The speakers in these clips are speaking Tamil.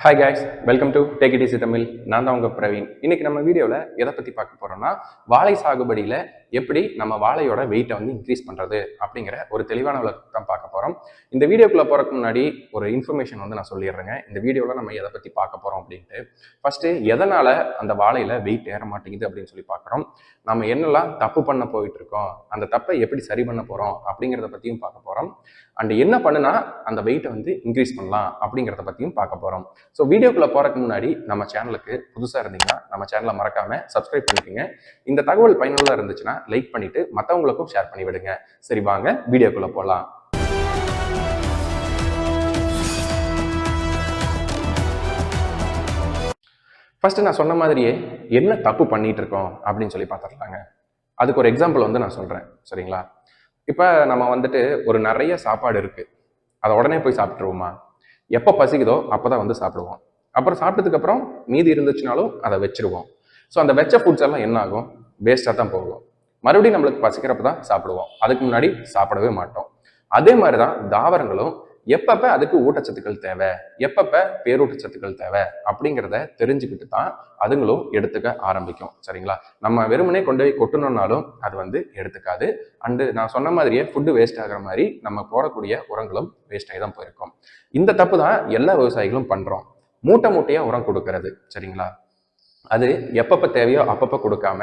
Hi guys welcome to take it easy Tamil நான் தான் உங்கள் பிரவீன். இன்னைக்கு நம்ம வீடியோவில் எதை பற்றி பார்க்க போகிறோம்னா வாழை சாகுபடியில் எப்படி நம்ம வாழையோட வெயிட்டை வந்து இன்க்ரீஸ் பண்ணுறது அப்படிங்கிற ஒரு தெளிவான விளக்கம் தான் பார்க்க போகிறோம் இந்த வீடியோக்குள்ளே போகிறதுக்கு முன்னாடி ஒரு இன்ஃபர்மேஷன் வந்து நான் சொல்லிடுறேங்க. இந்த வீடியோவில் நம்ம எதை பற்றி பார்க்க போகிறோம் அப்படின்ட்டு. ஃபஸ்ட்டு எதனால் அந்த வாழையில் வெயிட் ஏற மாட்டேங்குது அப்படின்னு சொல்லி பார்க்குறோம். நம்ம என்னெல்லாம் தப்பு பண்ண போயிட்டு இருக்கோம் அந்த தப்பை எப்படி சரி பண்ண போகிறோம் அப்படிங்கிறத பற்றியும் பார்க்க போகிறோம் அண்ட் என்ன பண்ணுனா அந்த வெயிட்டை வந்து இன்க்ரீஸ் பண்ணலாம் அப்படிங்கிறத பற்றியும் பார்க்க போகிறோம் ஸோ வீடியோக்குள்ளே போகிறதுக்கு முன்னாடி நம்ம சேனலுக்கு புதுசாக இருந்தீங்கன்னா நம்ம சேனலை மறக்காமல் சப்ஸ்கிரைப் பண்ணிக்கோங்க. இந்த தகவல் பயனுள்ளதாக இருந்துச்சுன்னா லைக் பண்ணிவிட்டு மற்றவங்களுக்கும் ஷேர் பண்ணி விடுங்க. சரி வாங்க வீடியோக்குள்ளே போகலாம் ஃபர்ஸ்ட் நான் சொன்ன மாதிரியே என்ன தப்பு பண்ணிட்டு இருக்கோம் அப்படின்னு சொல்லி பார்த்துடலாங்க. அதுக்கு ஒரு எக்ஸாம்பிள் வந்து நான் சொல்கிறேன் சரிங்களா? இப்போ நம்ம வந்துட்டு ஒரு நிறைய சாப்பாடு இருக்குது அதை உடனே போய் சாப்பிட்ருவோமா எப்போ பசிக்குதோ அப்போ தான் வந்து சாப்பிடுவோம். அப்புறம் சாப்பிட்டதுக்கப்புறம் மீதி இருந்துச்சுனாலும் அதை வச்சிருவோம். ஸோ அந்த வெச்ச ஃபுட்ஸ் எல்லாம் என்ன ஆகும்? வேஸ்ட்டாக தான் போகும். மறுபடியும் நம்மளுக்கு பசிக்கிறப்ப தான் சாப்பிடுவோம். அதுக்கு முன்னாடி சாப்பிடவே மாட்டோம். அதே மாதிரி தான் தாவரங்களும் எப்பப்ப அதுக்கு ஊட்டச்சத்துக்கள் தேவை எப்பப்ப பேரூட்டச்சத்துக்கள் தேவை அப்படிங்கிறத தெரிஞ்சுக்கிட்டு தான் அதுங்களும் எடுத்துக்க ஆரம்பிக்கும். சரிங்களா? நம்ம வெறுமனே கொண்டு போய் கொட்டணும்னாலும் அது வந்து எடுத்துக்காது. அண்டு நான் சொன்ன மாதிரியே ஃபுட்டு வேஸ்ட் ஆகிற மாதிரி நம்ம போடக்கூடிய உரங்களும் வேஸ்ட் ஆகி தான் போயிருக்கோம். இந்த தப்பு தான் எல்லா விவசாயிகளும் பண்ணுறோம் மூட்டை மூட்டையாக உரம் கொடுக்கறது. சரிங்களா? அது எப்பப்போ தேவையோ அப்பப்போ கொடுக்காம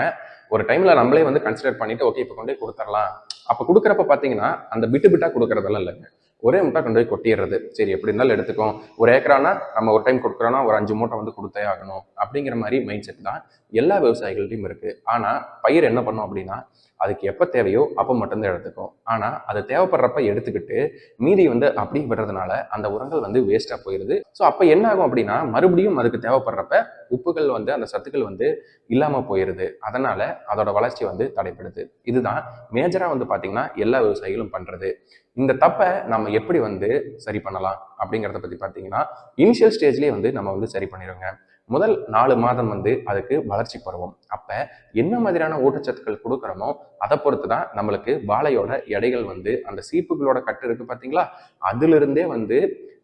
ஒரு டைம்ல நம்மளே வந்து கன்சிடர் பண்ணிட்டு ஓகே இப்போ கொண்டு போய் கொடுத்துடலாம் அப்போ கொடுக்குறப்ப பார்த்தீங்கன்னா அந்த பிட்டு பிட்டா கொடுக்குறதெல்லாம் இல்லைங்க. ஒரே மூட்டை கொண்டு போய் கொட்டிடுறது. சரி எப்படி இருந்தாலும் எடுத்துக்கும் ஒரு ஏக்கரானா நம்ம ஒரு டைம் கொடுக்குறோன்னா ஒரு அஞ்சு மூட்டை வந்து கொடுத்தே ஆகணும். அப்படிங்கிற மாதிரி மைண்ட் செட் தான் எல்லா விவசாயிகள்ட்டையும் இருக்குது ஆனால் பயிர் என்ன பண்ணும் அப்படின்னா அதுக்கு எப்போ தேவையோ அப்போ மட்டும்தான் எடுத்துக்கும். ஆனால் அது தேவைப்படுறப்ப எடுத்துக்கிட்டு மீதி வந்து அப்படி விடுறதுனால அந்த உரங்கள் வந்து வேஸ்ட்டாக போயிடுது ஸோ அப்போ என்ன ஆகும் அப்படின்னா மறுபடியும் அதுக்கு தேவைப்படுறப்ப உப்புகள் வந்து அந்த சத்துக்கள் வந்து இல்லாமல் போயிடுது அதனால் அதோட வளர்ச்சி வந்து தடைப்படுது இதுதான் மேஜராக வந்து பார்த்திங்கன்னா எல்லா விவசாயிகளும் பண்ணுறது இந்த தப்பை நம்ம எப்படி வந்து சரி பண்ணலாம் அப்படிங்கிறத பற்றி பார்த்தீங்கன்னா இனிஷியல் ஸ்டேஜ்லேயே வந்து நம்ம வந்து சரி பண்ணிடுவோங்க முதல் நாலு மாதம் வந்து அதுக்கு வளர்ச்சி பருவம். அப்போ என்ன மாதிரியான ஊட்டச்சத்துக்கள் கொடுக்குறோமோ அதை பொறுத்து தான் நம்மளுக்கு வாழையோட எடைகள் வந்து அந்த சீப்புகளோட கட்டு இருக்கு பார்த்தீங்களா அதிலிருந்தே வந்து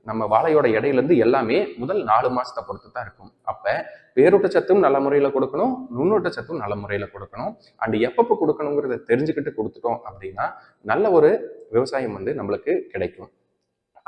நம்ம வாழையோட எடையிலேருந்து எல்லாமே முதல் நாலு மாதத்தை பொறுத்து தான் இருக்கும். அப்போ பேரூட்டச்சத்தும் நல்ல முறையில் கொடுக்கணும் நுண்ணூட்டச்சத்தும் நல்ல முறையில் கொடுக்கணும். அண்ட் எப்பப்போ கொடுக்கணுங்கிறத தெரிஞ்சுக்கிட்டு கொடுத்துட்டோம் அப்படின்னா நல்ல ஒரு விவசாயம் வந்து நம்மளுக்கு கிடைக்கும்.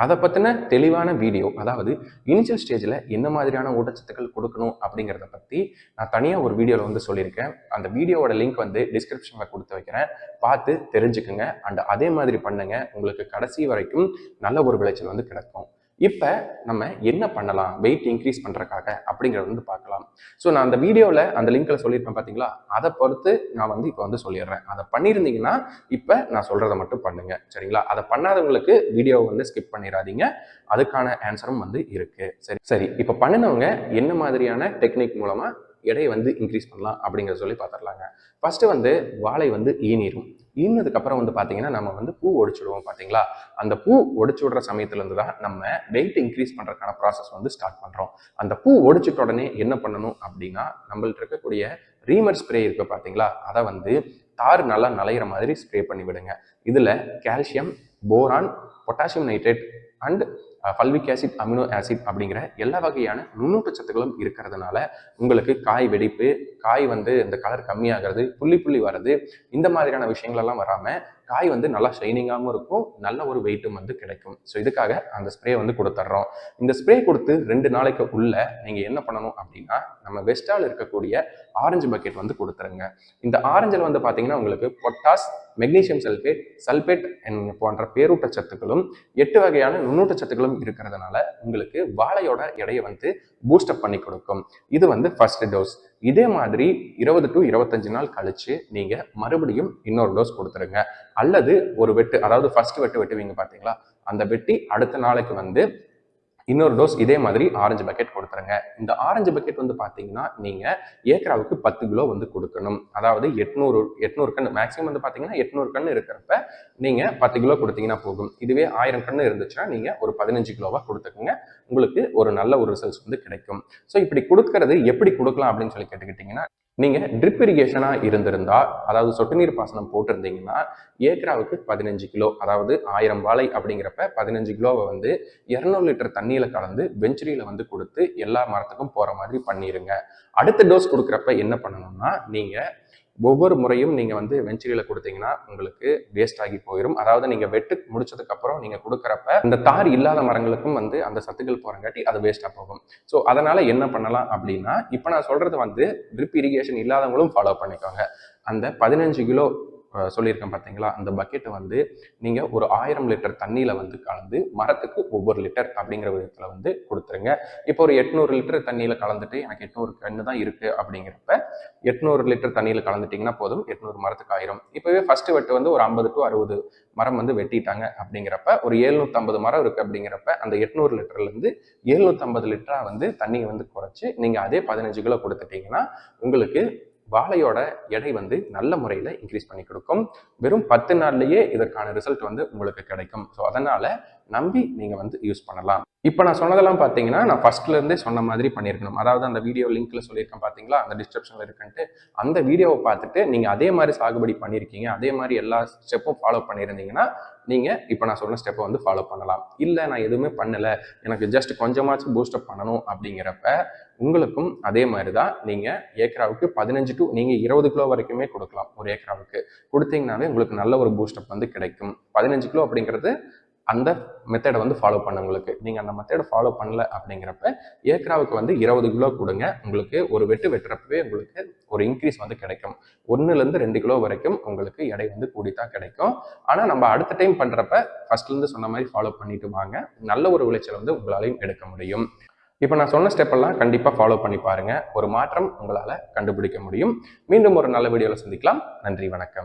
அதை பற்றின தெளிவான வீடியோ அதாவது இனிஷியல் ஸ்டேஜில் என்ன மாதிரியான ஊட்டச்சத்துக்கள் கொடுக்கணும் அப்படிங்கிறத பற்றி நான் தனியாக ஒரு வீடியோவில் வந்து சொல்லியிருக்கேன். அந்த வீடியோவோட லிங்க் வந்து டிஸ்கிரிப்ஷனில் கொடுத்து வைக்கிறேன். பார்த்து தெரிஞ்சுக்குங்க. அண்ட் அதே மாதிரி பண்ணுங்கள் உங்களுக்கு கடைசி வரைக்கும் நல்ல ஒரு விளைச்சல் வந்து கிடைக்கும். இப்போ நம்ம என்ன பண்ணலாம்? வெயிட் இன்க்ரீஸ் பண்ணுறக்காக அப்படிங்கிறத வந்து பார்க்கலாம். ஸோ நான் அந்த வீடியோவில் அந்த லிங்க்கில் சொல்லியிருப்பேன் பார்த்தீங்களா அதை பொறுத்து நான் வந்து இப்போ வந்து சொல்லிடுறேன். அதை பண்ணியிருந்தீங்கன்னா இப்போ நான் சொல்கிறத மட்டும் பண்ணுங்கள் சரிங்களா? அதை பண்ணாதவங்களுக்கு வீடியோவை வந்து ஸ்கிப் பண்ணிடாதீங்க. அதுக்கான ஆன்சரும் வந்து இருக்குது சரி. சரி இப்போ பண்ணினவங்க என்ன மாதிரியான டெக்னிக் மூலமாக எடையை வந்து இன்க்ரீஸ் பண்ணலாம் அப்படிங்கிறத சொல்லி பார்த்துடலாங்க ஃபஸ்ட்டு வந்து வாழை வந்து ஈனிரும். ஈனதுக்கப்புறம் வந்து பார்த்தீங்கன்னா நம்ம வந்து பூ ஒடிச்சுடுவோம் பார்த்தீங்களா அந்த பூ ஒடிச்சு விடுற சமயத்துலேருந்து தான் நம்ம வெயிட் இன்க்ரீஸ் பண்ணுறதுக்கான ப்ராசஸ் வந்து ஸ்டார்ட் பண்ணுறோம் அந்த பூ ஒடிச்சிட்ட உடனே என்ன பண்ணணும் அப்படின்னா நம்மள்ட்ட இருக்கக்கூடிய ரீமர் ஸ்ப்ரே இருக்கு பார்த்தீங்களா அதை வந்து தார் நல்லா நலையிற மாதிரி ஸ்ப்ரே பண்ணி விடுங்க. இதில் calcium boron potassium nitrate and fulvic acid amino acid அப்படிங்கிற எல்லா வகையான நுண்ணூட்ட சத்துக்களும் இருக்கிறதுனால உங்களுக்கு காய் வெடிப்பு காய் வந்து இந்த கலர் கம்மியாகிறது புள்ளி புள்ளி வர்றது இந்த மாதிரியான விஷயங்களெல்லாம் வராமல் காய் வந்து நல்லா ஷைனிங்காகவும் இருக்கும். நல்ல ஒரு வெயிட்டும் வந்து கிடைக்கும். ஸோ இதுக்காக அந்த ஸ்ப்ரே வந்து கொடுத்துட்றோம் இந்த ஸ்ப்ரே கொடுத்து ரெண்டு நாளைக்கு உள்ள நீங்கள் என்ன பண்ணணும் அப்படின்னா நம்ம வெஸ்டால் இருக்கக்கூடிய ஆரஞ்சு பக்கெட் வந்து கொடுத்துருங்க. இந்த ஆரஞ்சில் வந்து பார்த்தீங்கன்னா உங்களுக்கு பொட்டாஸ் மெக்னீசியம் சல்ஃபேட் சல்பேட் போன்ற பேரூட்ட சத்துக்களும் எட்டு வகையான நுண்ணூட்ட சத்துக்களும் இருக்கிறதுனால உங்களுக்கு வாழையோட எடையை வந்து பூஸ்டப் பண்ணி கொடுக்கும். இது வந்து ஃபர்ஸ்ட் டோஸ் இதே மாதிரி இருபது டு இருபத்தஞ்சு நாள் கழிச்சு நீங்க மறுபடியும் இன்னொரு டோஸ் கொடுத்துருங்க. அல்லது ஒரு வெட்டு அதாவது ஃபர்ஸ்ட் வெட்டு வெட்டுவீங்க பார்த்தீங்களா அந்த வெட்டி அடுத்த நாளைக்கு வந்து இன்னொரு டோஸ் இதே மாதிரி ஆரஞ்சு பக்கெட் கொடுத்துருங்க. இந்த ஆரஞ்சு பக்கெட் வந்து பார்த்தீங்கன்னா நீங்கள் ஏக்கராவுக்கு பத்து கிலோ வந்து கொடுக்கணும். அதாவது எட்நூறு எட்நூறு கன்று மேக்ஸிமம் வந்து பார்த்தீங்கன்னா எட்நூறு கன்று இருக்கிறப்ப நீங்கள் பத்து கிலோ கொடுத்தீங்கன்னா போகும் இதுவே ஆயிரம் கன்று இருந்துச்சுன்னா நீங்கள் ஒரு பதினஞ்சு கிலோவாக கொடுத்துக்கோங்க. உங்களுக்கு ஒரு நல்ல ஒரு ரிசல்ட்ஸ் வந்து கிடைக்கும். ஸோ இப்படி கொடுக்கறது எப்படி கொடுக்கலாம் அப்படின்னு சொல்லி கேட்டுக்கிட்டிங்கன்னா நீங்கள் ட்ரிப் இரிகேஷனாக இருந்திருந்தா அதாவது சொட்டு நீர் பாசனம் போட்டிருந்தீங்கன்னா ஏக்கராவுக்கு பதினஞ்சு கிலோ அதாவது ஆயிரம் வாழை அப்படிங்கிறப்ப பதினஞ்சு கிலோவை வந்து இரநூறு லிட்டர் தண்ணியில் கலந்து வெஞ்சுரியில் வந்து கொடுத்து எல்லா மரத்துக்கும் போகிற மாதிரி பண்ணிடுங்க அடுத்த டோஸ் கொடுக்குறப்ப என்ன பண்ணணும்னா நீங்கள் ஒவ்வொரு முறையும் நீங்கள் வந்து வெஞ்சுரியில் கொடுத்தீங்கன்னா உங்களுக்கு வேஸ்ட் ஆகி போயிடும் அதாவது நீங்கள் வெட்டு முடிச்சதுக்கப்புறம் நீங்கள் கொடுக்குறப்ப இந்த தார் இல்லாத மரங்களுக்கும் வந்து அந்த சத்துக்கள் போகிறங்காட்டி அது வேஸ்ட்டாக போகும். ஸோ அதனால் என்ன பண்ணலாம் அப்படின்னா இப்போ நான் சொல்கிறது வந்து ட்ரிப் இரிகேஷன் இல்லாதவங்களும் ஃபாலோ பண்ணிக்கோங்க. அந்த பதினஞ்சு கிலோ சொல்லியிருக்கேன் பார்த்தீங்களா? அந்த பக்கெட்டை வந்து நீங்கள் ஒரு ஆயிரம் லிட்டர் தண்ணியில் வந்து கலந்து மரத்துக்கு ஒவ்வொரு லிட்டர் அப்படிங்கிற விதத்தில் வந்து கொடுத்துருங்க. இப்போ ஒரு எட்நூறு லிட்டர் தண்ணியில் கலந்துட்டு எனக்கு எட்நூறு கன்று தான் இருக்குது அப்படிங்கிறப்ப எட்நூறு லிட்டர் தண்ணியில் கலந்துட்டிங்கன்னா போதும். எட்நூறு மரத்துக்கு ஆயிரம். இப்போவே ஃபஸ்ட்டு வெட்டு வந்து ஒரு ஐம்பது டு அறுபது மரம் வந்து வெட்டிட்டாங்க அப்படிங்கிறப்ப ஒரு எழுநூற்றம்பது மரம் இருக்குது அப்படிங்கிறப்ப அந்த எட்நூறு லிட்டர்லேருந்து எழுநூற்றம்பது லிட்டராக வந்து தண்ணியை வந்து குறைச்சி நீங்கள் அதே பதினஞ்சு கிலோ கொடுத்துட்டீங்கன்னா உங்களுக்கு வாழையோட எடை வந்து நல்ல முறையில் இன்க்ரீஸ் பண்ணி கொடுக்கும். வெறும் பத்து நாள்லேயே இதற்கான ரிசல்ட் வந்து உங்களுக்கு கிடைக்கும். ஸோ அதனால் நம்பி நீங்கள் வந்து யூஸ் பண்ணலாம். இப்போ நான் சொன்னதெல்லாம் பார்த்தீங்கன்னா நான் ஃபர்ஸ்ட்ல இருந்தே சொன்ன மாதிரி பண்ணியிருக்கணும். அதாவது அந்த வீடியோ லிங்க்ல சொல்லியிருக்கேன் பார்த்தீங்களா அந்த டிஸ்கிரிப்ஷனில் இருக்குன்ட்டு. அந்த வீடியோவை பார்த்துட்டு நீங்கள் அதே மாதிரி சாகுபடி பண்ணியிருக்கீங்க. அதே மாதிரி எல்லா ஸ்டெப்பும் ஃபாலோ பண்ணியிருந்தீங்கன்னா நீங்கள் இப்போ நான் சொன்ன ஸ்டெப்பை வந்து ஃபாலோ பண்ணலாம். இல்லை நான் எதுவுமே பண்ணலை. எனக்கு ஜஸ்ட் கொஞ்சமாச்சும் பூஸ்டப் பண்ணணும் அப்படிங்கிறப்ப உங்களுக்கும் அதே மாதிரி தான் நீங்கள் ஏக்கராவுக்கு பதினஞ்சு டு நீங்கள் இருபது கிலோ வரைக்குமே கொடுக்கலாம் ஒரு ஏக்கராவுக்கு. கொடுத்தீங்கனாவே உங்களுக்கு நல்ல ஒரு பூஸ்டப் வந்து கிடைக்கும். பதினஞ்சு கிலோ அப்படிங்கிறது அந்த மெத்தடை வந்து ஃபாலோ பண்ண உங்களுக்கு. நீங்கள் அந்த மெத்தடை ஃபாலோ பண்ணல அப்படிங்கிறப்ப ஏக்கராவுக்கு வந்து இருபது கிலோ கொடுங்க. உங்களுக்கு ஒரு வெட்டு வெட்டுறப்பவே உங்களுக்கு ஒரு இன்க்ரீஸ் வந்து கிடைக்கும். ஒன்றுலேருந்து ரெண்டு கிலோ வரைக்கும் உங்களுக்கு எடை வந்து கூடித்தான் கிடைக்கும். ஆனால் நம்ம அடுத்த டைம் பண்ணுறப்ப ஃபர்ஸ்ட்லேருந்து சொன்ன மாதிரி ஃபாலோ பண்ணிட்டு வாங்க. நல்ல ஒரு விளைச்சல் வந்து உங்களாலையும் எடுக்க முடியும். இப்போ நான் சொன்ன ஸ்டெப்பெல்லாம் கண்டிப்பாக ஃபாலோ பண்ணி பாருங்கள் ஒரு மாற்றம் உங்களால் கண்டுபிடிக்க முடியும். மீண்டும் ஒரு நல்ல வீடியோவில் சந்திக்கலாம். நன்றி வணக்கம்.